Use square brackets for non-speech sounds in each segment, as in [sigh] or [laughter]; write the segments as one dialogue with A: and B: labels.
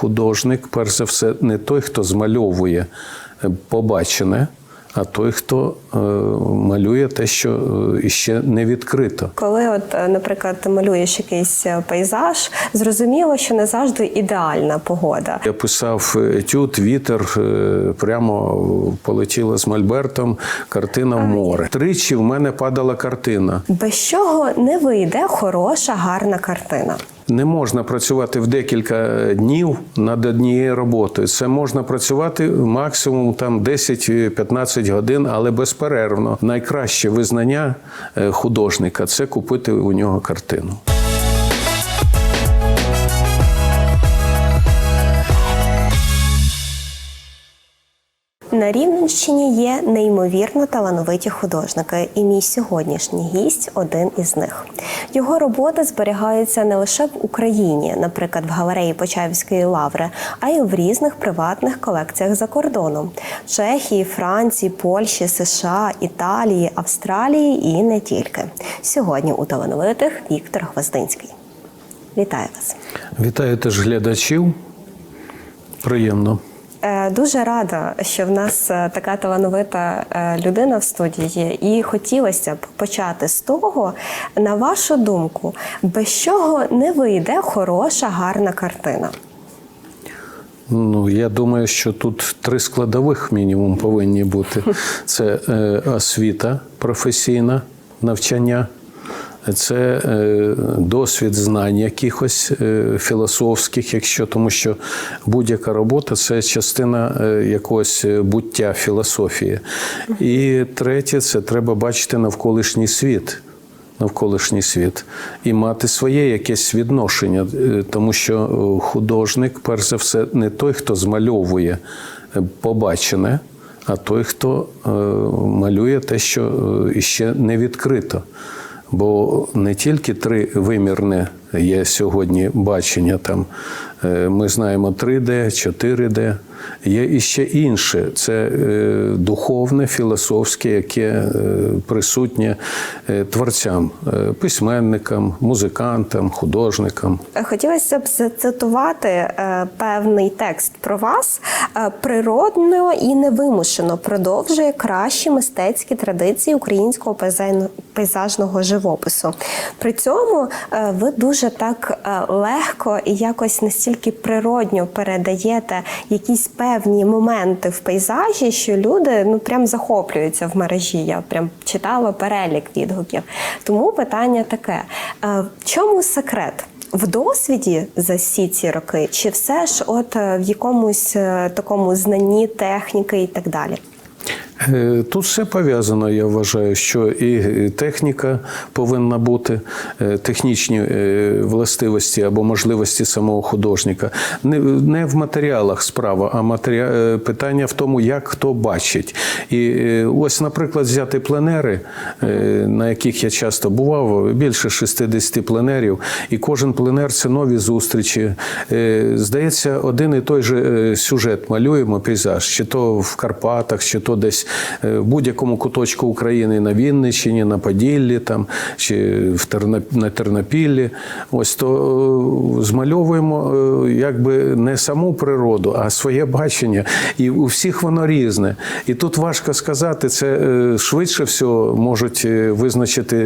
A: художник, перш за все, не той, хто змальовує е, побачене, а той, хто е, малює те, що е, іще не відкрито.
B: Коли, от, е, наприклад, ти малюєш якийсь пейзаж, зрозуміло, що не завжди ідеальна погода.
A: Я писав етюд, вітер, прямо полетіла з Мольбертом, картина в море. Тричі в мене падала картина.
B: Без чого не вийде хороша, гарна картина.
A: Не можна працювати в декілька днів над однією роботою. Це можна працювати максимум там 10-15 годин, але безперервно. Найкраще визнання е, художника це купити у нього картину.
B: На Рівненщині є неймовірно талановиті художники, і мій сьогоднішній гість один із них. Його роботи зберігаються не лише в Україні, наприклад, в галереї Почаївської лаври, а й в різних приватних колекціях за кордоном Чехії, Франції, Польщі, США, Італії, Австралії і не тільки. Сьогодні у талановитих Віктор Гвоздинський. Вітаю вас!
A: Вітаю теж глядачів. Приємно.
B: Е, Дуже рада, що в нас е, така талановита е, людина в студії, є, і хотілося б почати з того, на вашу думку, без чого не вийде хороша, гарна картина.
A: Ну, я думаю, що тут три складових мінімум повинні бути: [laughs] це е, освіта професійна, навчання, це е, досвід знань якихось е, філософських, якщо тому що будь-яка робота це частина е, якогось буття філософії. І третє, це треба бачити навколишній світ навколишній світ і мати своє якесь відношення, тому що художник, перш за все, не той, хто змальовує побачене, а той, хто малює те, що е, іще не відкрито. Бо не тільки тривимірне є сьогодні бачення там. Е, Ми знаємо 3D, 4D, є іще інше. Це е, духовне, філософське, яке е, присутнє творцям, письменникам, музикантам, художникам.
B: Хотілося б зацитувати певний текст про вас. Природно і невимушено продовжує кращі мистецькі традиції українського пейзажного живопису. При цьому ви дуже так легко і якось настільки природньо передаєте якісь певні моменти в пейзажі, що люди ну прям захоплюються в мережі. Я прям читала перелік відгуків. Тому питання таке: е, в чому секрет? В досвіді за всі ці роки, чи все ж от е, в якомусь е, такому знанні техніки і так далі?
A: Е, Тут все пов'язано, я вважаю, що і техніка повинна бути, е, технічні е, властивості або можливості самого художника. Не, в матеріалах справа, а матеріа... е, питання в тому, як хто бачить. І е, ось, наприклад, взяти пленери, е, на яких я часто бував, більше 60 пленерів, і кожен пленер це нові зустрічі. Е, Здається, один і той же е, сюжет малюємо, пейзаж, чи то в Карпатах, чи то десь е, в будь-якому куточку України на Вінниччині, на Поділлі, там, чи в Терна- на Тернопіллі. Ось то е, змальовуємо е, якби не саму природу, а своє бачення. І у всіх воно різне. І тут важко сказати, це швидше всього можуть визначити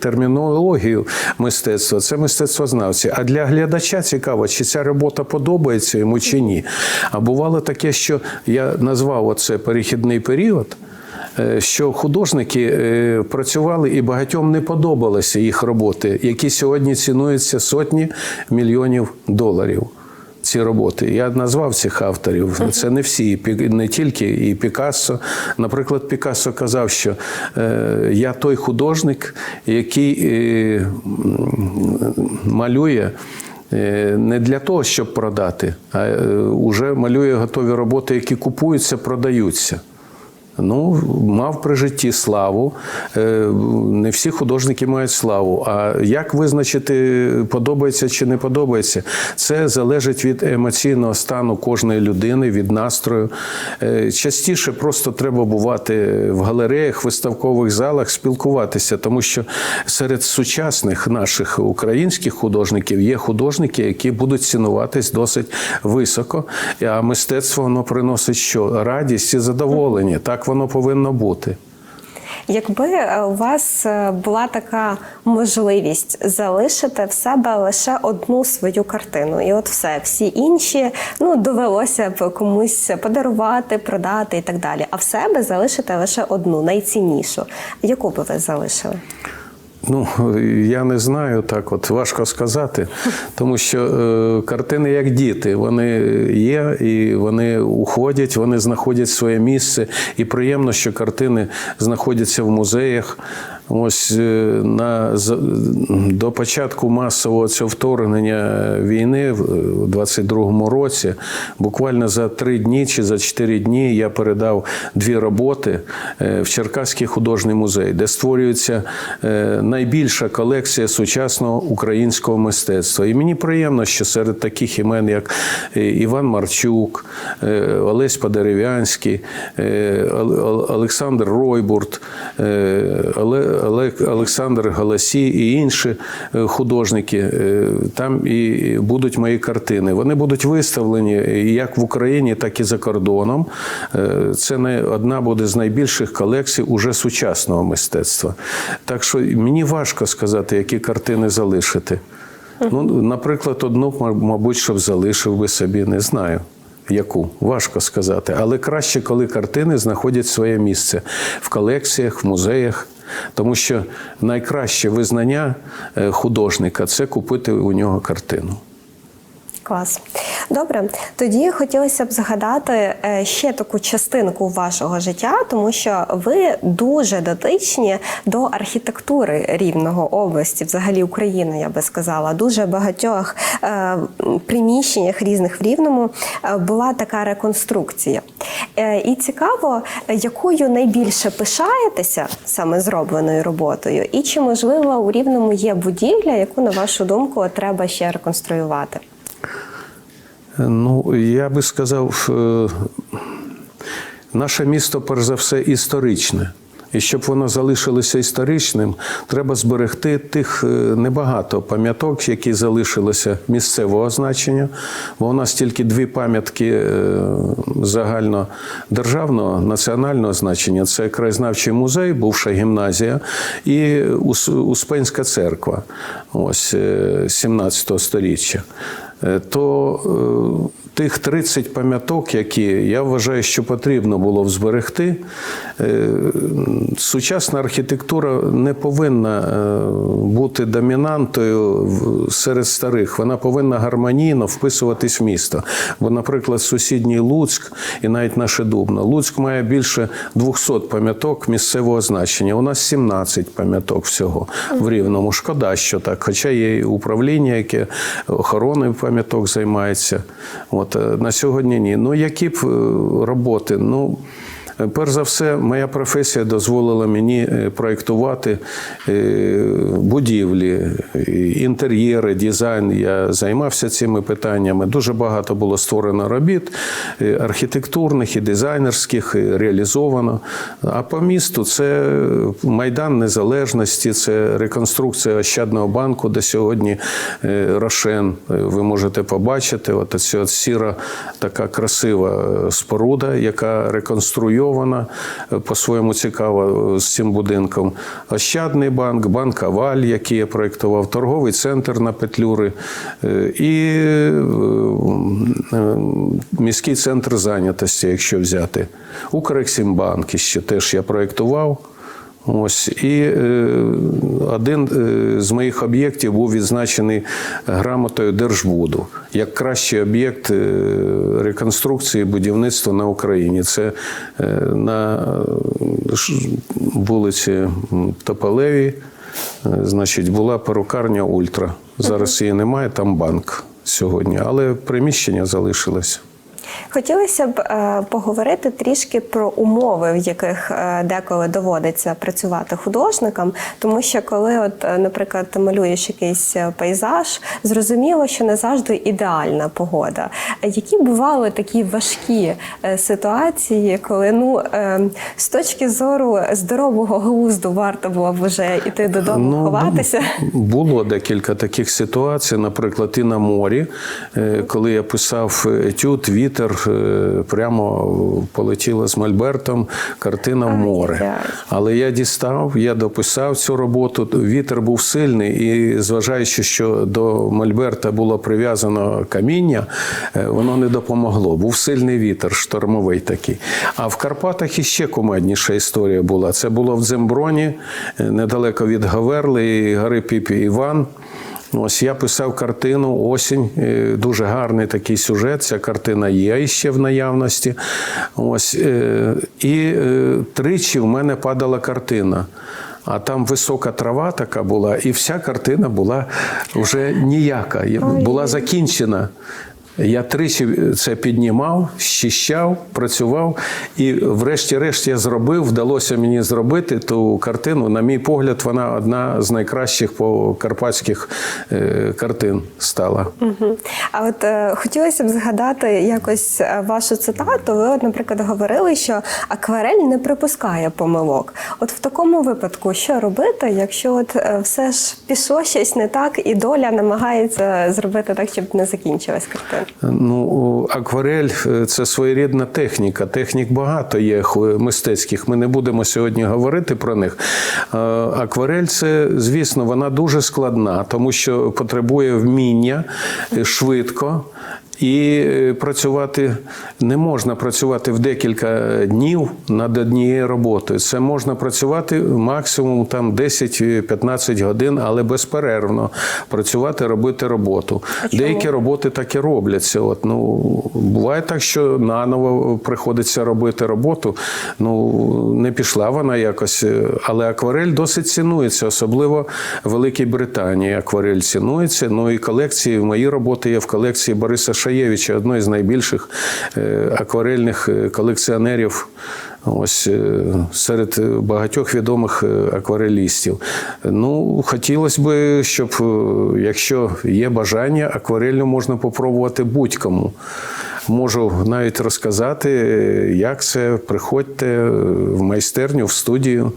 A: термінологію мистецтва. Це мистецтвознавці. А для глядача цікаво, чи ця робота подобається йому чи ні. А бувало таке, що я назвав оце перехідний період. Е, Що художники е, працювали і багатьом не подобалися їх роботи, які сьогодні цінуються сотні мільйонів доларів. Ці роботи я назвав цих авторів. Це не всі, не тільки і Пікассо. Наприклад, Пікассо казав, що е, я той художник, який е, малює. е, Не для того, щоб продати, а е, уже малює готові роботи, які купуються, продаються. Ну, мав при житті славу. Е, Не всі художники мають славу. А як визначити, подобається чи не подобається, це залежить від емоційного стану кожної людини, від настрою. Е, Частіше просто треба бувати в галереях, виставкових залах, спілкуватися, тому що серед сучасних наших українських художників є художники, які будуть цінуватись досить високо. А мистецтво воно приносить що? Радість і задоволення. Так воно повинно бути.
B: Якби е, у вас е, була така можливість залишити в себе лише одну свою картину, і от все, всі інші ну довелося б комусь подарувати, продати і так далі. А в себе залишити лише одну, найціннішу. Яку би ви залишили?
A: Ну, я не знаю, так от важко сказати, тому що е, картини як діти, вони є і вони уходять, вони знаходять своє місце. І приємно, що картини знаходяться в музеях. Ось е, на до початку масового цього вторгнення війни в 22-му році, буквально за три дні чи за чотири дні я передав дві роботи е, в Черкаський художній музей, де створюється е, найбільша колекція сучасного українського мистецтва. І мені приємно, що серед таких імен, як Іван Марчук, Олесь Подерев'янський, Ол- Ол- Олександр Ройбурт, Оле- Олександр Галасі і інші е, художники. е, Там і будуть мої картини. Вони будуть виставлені як в Україні, так і за кордоном. Е, Це не одна буде з найбільших колекцій уже сучасного мистецтва. Так що мені важко сказати, які картини залишити. Ну, наприклад, одну, мабуть, щоб залишив би собі, не знаю. Яку важко сказати, але краще, коли картини знаходять своє місце в колекціях, в музеях, тому що найкраще визнання е, художника це купити у нього картину.
B: Клас. Добре, тоді хотілося б згадати е, ще таку частинку вашого життя, тому що ви дуже дотичні до архітектури рівного області, взагалі України, я би сказала. Дуже багатьох е, приміщеннях різних в рівному е, була така реконструкція. І цікаво, якою найбільше пишаєтеся саме зробленою роботою, і чи можливо у рівному є будівля, яку на вашу думку треба ще реконструювати?
A: Ну, я би сказав, е, наше місто, перш за все, історичне. І щоб воно залишилося історичним, треба зберегти тих е, небагато пам'яток, які залишилися місцевого значення. Бо у нас тільки дві пам'ятки е, загальнодержавного національного значення: це краєзнавчий музей, бувша гімназія, і Успенська церква, ось е, 17 століття. Е, То е, тих 30 пам'яток, які я вважаю, що потрібно було б зберегти, е, сучасна архітектура не повинна бути домінантою серед старих. Вона повинна гармонійно вписуватись в місто. Бо, наприклад, сусідній Луцьк і навіть наше Дубно. Луцьк має більше 200 пам'яток місцевого значення. У нас 17 пам'яток всього в Рівному. Шкода, що так. Хоча є управління, яке охороною пам'яток займається. От е, на сьогодні ні. Ну які б е, роботи? Ну. Е, Перш за все, моя професія дозволила мені е, проєктувати е, будівлі, інтер'єри, дизайн. Я займався цими питаннями. Дуже багато було створено робіт архітектурних і дизайнерських, і реалізовано. А по місту це Майдан Незалежності, це реконструкція Ощадного банку, де сьогодні Рошен. Ви можете побачити. От ця сіра така красива споруда, яка реконструйована е, по-своєму цікава е, з цим будинком. Ощадний банк, банк Аваль, який я проєктував, торговий центр на Петлюри е, і міський центр зайнятості, якщо взяти. Укрексімбанк ще теж я проєктував. Ось і е, один е, з моїх об'єктів був відзначений грамотою Держбуду як кращий об'єкт е, реконструкції будівництва на Україні. Це е, на е, вулиці е, значить, була перукарня Ультра. Зараз її немає, там банк сьогодні, але приміщення залишилось.
B: Хотілося б е, поговорити трішки про умови, в яких е, деколи доводиться працювати художникам, тому що коли, от, е, наприклад, ти малюєш якийсь пейзаж, зрозуміло, що не завжди ідеальна погода. Які бували такі важкі ситуації, коли ну е, з точки зору здорового глузду варто було б вже йти додому ховатися?
A: Було декілька таких ситуацій, наприклад, і на морі, коли я писав етюд, вітер, е, прямо полетіла з Мольбертом картина в море. Але я дістав, я дописав цю роботу. Вітер був сильний, і зважаючи, що до Мольберта було прив'язано каміння, е, воно не допомогло. Був сильний вітер, штормовий такий. А в Карпатах іще кумедніша історія була. Це було в Дземброні, е, недалеко від Гаверли і гори Піпі Іван. Ось я писав картину Осінь. е, Дуже гарний такий сюжет. Ця картина є ще в наявності. Ось е, і е, тричі в мене падала картина. А там висока трава така була, і вся картина була вже ніяка, була закінчена. Я тричі це піднімав, щищав, працював, і врешті-решт я зробив, вдалося мені зробити ту картину. На мій погляд, вона одна з найкращих по карпатських е, картин стала.
B: Мгм. А от е, хотілося б згадати якось е, вашу цитату. Ви, от, наприклад, говорили, що акварель не припускає помилок. От в такому випадку, що робити, якщо от е, все ж пішло щось не так, і доля намагається зробити так, щоб не закінчилась картина?
A: Ну, акварель е, це своєрідна техніка. Технік багато є мистецьких. Ми не будемо сьогодні говорити про них. Е, Акварель це, звісно, вона дуже складна, тому що потребує вміння е, швидко. І е, працювати не можна працювати в декілька днів над однією роботою. Це можна працювати максимум там 10-15 годин, але безперервно працювати, робити роботу.
B: чому?
A: Деякі роботи так і робляться. От, ну, буває так, що наново приходиться робити роботу. Ну, не пішла вона якось, е, але акварель досить цінується, особливо в Великій Британії. Акварель цінується. Ну і колекції, мої роботи є в колекції Бориса Шаєвича, одної з найбільших е, акварельних е, колекціонерів. Ось е, серед багатьох відомих акварелістів. Ну, хотілося б, щоб якщо є бажання, акварелью можна попробувати будь-кому. Можу навіть розказати, як це. Приходьте в майстерню, в студію.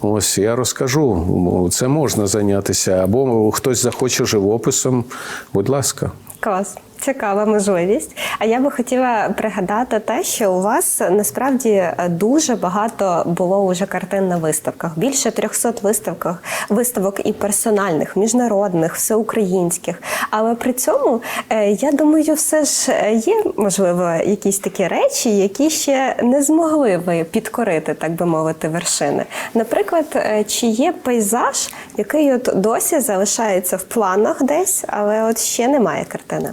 A: Ось я розкажу. Це можна зайнятися. Або хтось захоче живописом. Будь ласка.
B: Клас. Цікава можливість. А я би хотіла пригадати те, що у вас насправді е, дуже багато було уже картин на виставках. Більше 300 виставках, виставок і персональних, міжнародних, всеукраїнських. Але при цьому е, я думаю, все ж е, є можливо якісь такі речі, які ще не змогли ви підкорити, так би мовити, вершини. Наприклад, е, чи є пейзаж, який от досі залишається в планах десь, але от ще немає картини.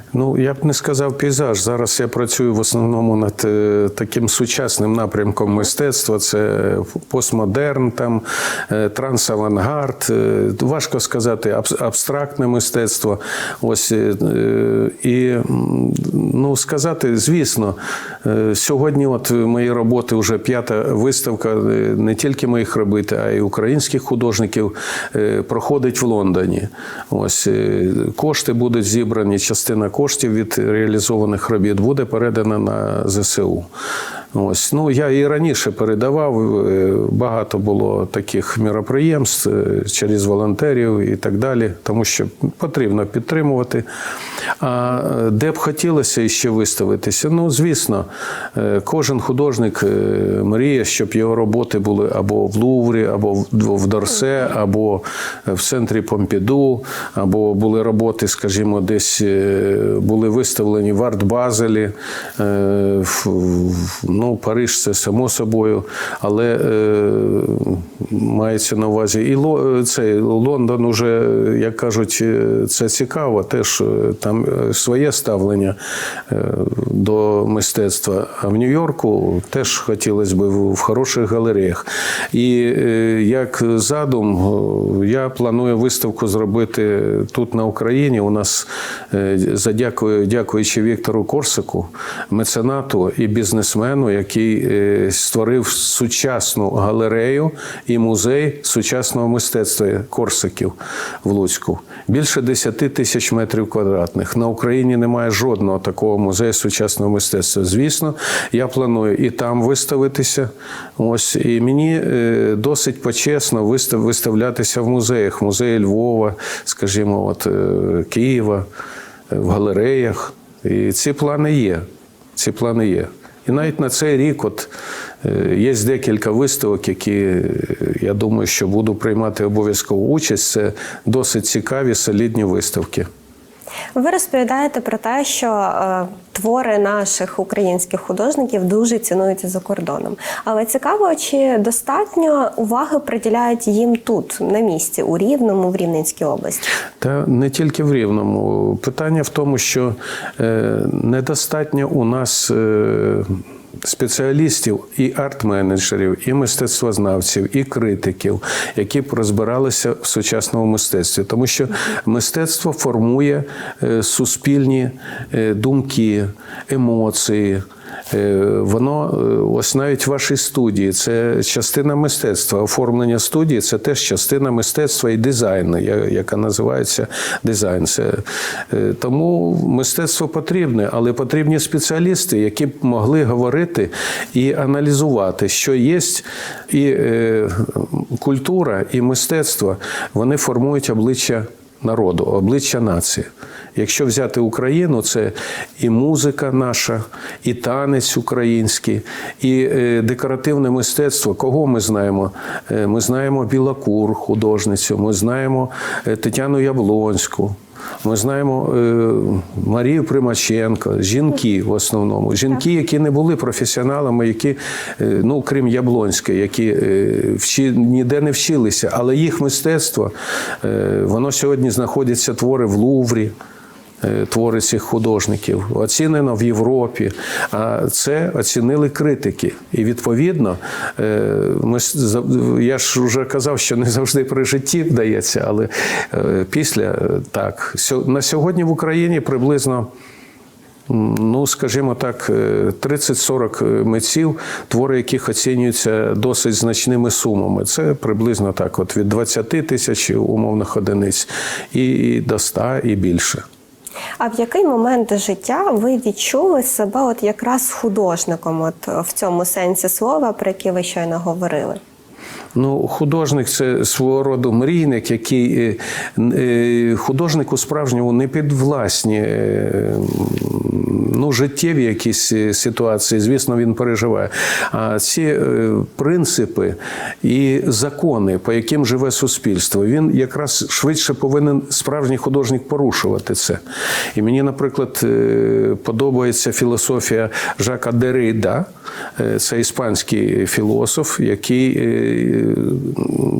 A: Ну, я б не сказав пейзаж. Зараз я працюю в основному над е, таким сучасним напрямком мистецтва. Це постмодерн, там е, трансавангард. Е, Важко сказати, абс- абстрактне мистецтво. Ось і ну сказати, звісно, сьогодні, от мої роботи вже п'ята виставка не тільки моїх робіт, а й українських художників проходить в Лондоні. Ось кошти будуть зібрані, частина коштів від реалізованих робіт буде передана на ЗСУ. Ось ну я і раніше передавав. е, Багато було таких міроприємств е, через волонтерів і так далі, тому що потрібно підтримувати. А е, де б хотілося ще виставитися? Ну, звісно, кожен художник мріє, щоб його роботи були або в Луврі, або в- Дорсе, або в центрі Помпіду, або були роботи, скажімо, десь були виставлені в Арт-Базелі. в- Ну, Париж це само собою, але е, мається на увазі і Ло- цей Лондон уже, як кажуть, е, це цікаво. Теж е, там е, своє ставлення е, до мистецтва. А в Нью-Йорку теж хотілося б в хороших галереях. І е, як задум, е, я планую виставку зробити тут на Україні. У нас е, задякую, дякуючи Віктору Корсику, меценату і бізнесмену, який е, створив сучасну галерею і музей сучасного мистецтва Корсиків в Луцьку. Більше 10 тисяч метрів квадратних. На Україні немає жодного такого музею сучасного мистецтва. Звісно, я планую і там виставитися. Ось і мені е, досить почесно вистав, виставлятися в музеях, музеї Львова, скажімо, от е, Києва, е, в галереях. І ці плани є. Ці плани є. І навіть на цей рік, от е, є декілька виставок, які е, я думаю, що буду приймати обов'язкову участь. Це досить цікаві, солідні виставки.
B: Ви розповідаєте про те, що е, твори наших українських художників дуже цінуються за кордоном. Але цікаво, чи достатньо уваги приділяють їм тут, на місці, у Рівному, в Рівненській області?
A: Та не тільки в Рівному. Питання в тому, що е, недостатньо у нас. Е, Спеціалістів і арт-менеджерів, і мистецтвознавців, і критиків, які б розбиралися в сучасному мистецтві, тому що мистецтво формує е, суспільні е, думки, емоції. Е, Воно е, ось навіть в вашій студії це частина мистецтва. Оформлення студії це теж частина мистецтва і дизайну, яка називається дизайн. Це, е, тому мистецтво потрібне, але потрібні спеціалісти, які б могли говорити і аналізувати, що є і культура, і мистецтво. Вони формують обличчя народу, обличчя нації. Якщо взяти Україну, це і музика наша, і танець український, і е, декоративне мистецтво. Кого ми знаємо? Е, Ми знаємо Білокур, художницю, ми знаємо е, Тетяну Яблонську. Ми знаємо е, Марію Примаченко, жінки в основному. Жінки, які не були професіоналами, які, е, ну крім Яблонської, які е, вчи, ніде не вчилися, але їх мистецтво, е, воно сьогодні знаходиться твори в Луврі. Е, Твори цих художників оцінено в Європі, а це оцінили критики. І відповідно, е, ми я ж вже казав, що не завжди при житті вдається, але е, після так на сьогодні в Україні приблизно. Ну, скажімо так, е, 30-40 митців, твори яких оцінюються досить значними сумами. Це приблизно так, от від 20 тисяч умовних одиниць і до 100 і більше.
B: А в який момент життя ви відчули себе от якраз художником, от в цьому сенсі слова, про які ви щойно говорили?
A: Ну, художник це свого роду мрійник, який е, е, художнику справжньому не підвласні е, ну, життєві якісь ситуації, звісно, він переживає. А ці принципи і закони, по яким живе суспільство, він якраз швидше повинен справжній художник порушувати це. І мені, наприклад, подобається філософія Жака Дерида, це іспанський філософ, який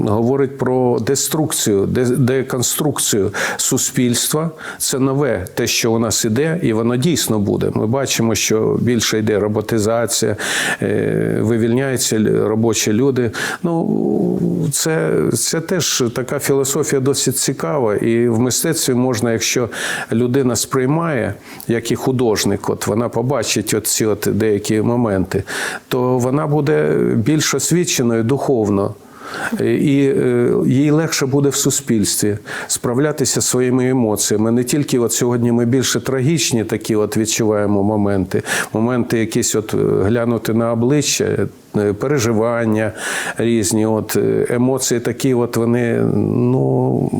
A: говорить про деструкцію, де- деконструкцію суспільства. Це нове те, що у нас іде, і воно дійсно буде. Ми бачимо, що більше йде роботизація, е, вивільняються робочі люди. Ну це, це теж така філософія досить цікава. І в мистецтві можна, якщо людина сприймає, як і художник, от вона побачить от ці от деякі моменти, то вона буде більш освіченою духовно. І е, їй легше буде в суспільстві справлятися своїми емоціями. Не тільки от сьогодні ми більше трагічні такі от відчуваємо моменти, моменти якісь от е, глянути на обличчя, переживання різні, от е, емоції такі, от вони ну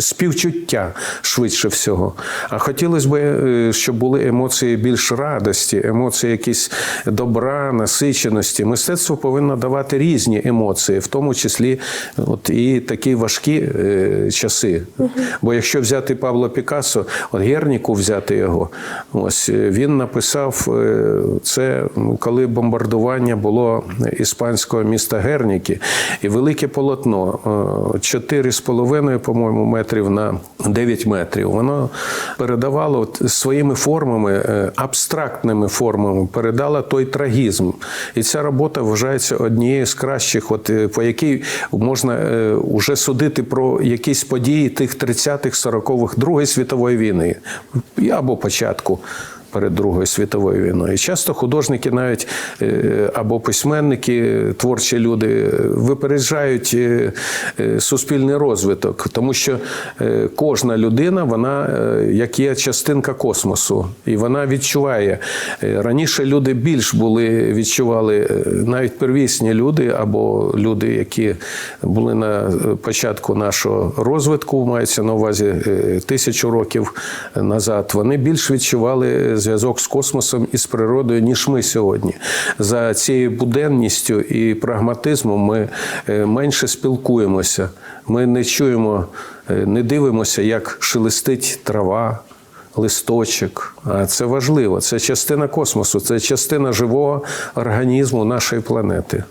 A: співчуття швидше всього. А хотілося б, е, щоб були емоції більш радості, емоції якісь добра, насиченості. Мистецтво повинно давати різні емоції. в тому числі от і такі важкі е, часи. Бо якщо взяти Пабло Пікассо, от Герніку взяти його, ось е, він написав е, це, коли бомбардування було іспанського міста Герніки, і велике полотно е, 4,5, по-моєму, метрів на 9 метрів. Воно передавало своїми формами, е, абстрактними формами, передало той трагізм. І ця робота вважається однією з кращих, от, е, по якій можна е, уже судити про якісь події тих 30-х, 40-х Другої світової війни або початку. Перед Другою світовою війною. І часто художники, навіть е, або письменники, творчі люди, е, випереджають е, суспільний розвиток, тому що кожна людина, вона як є частинка космосу, і вона відчуває. Раніше люди більш були, відчували навіть первісні люди, або люди, які були на початку нашого розвитку, мається на увазі тисячу років назад. Вони більш відчували зв'язок з космосом і з природою, ніж ми сьогодні. За цією буденністю і прагматизмом ми е, менше спілкуємося. Ми не чуємо, е, не дивимося, як шелестить трава. Листочок, а це важливо. Це частина космосу, це частина живого організму нашої планети.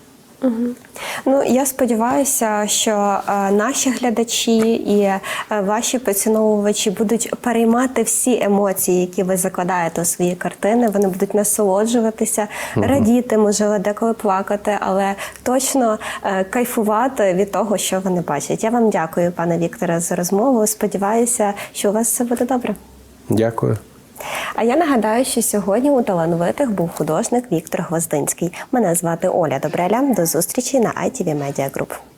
B: Ну я сподіваюся, що е, наші глядачі і е, ваші поціновувачі будуть переймати всі емоції, які ви закладаєте у свої картини. Вони будуть насолоджуватися, радіти, можливо, деколи плакати, але точно е, кайфувати від того, що вони бачать. Я вам дякую, пане Вікторе, за розмову. Сподіваюся, що у вас все буде добре.
A: Дякую.
B: А я нагадаю, що сьогодні у талановитих був художник Віктор Гвоздинський. Мене звати Оля Добреля. До зустрічі на ITV Media Group.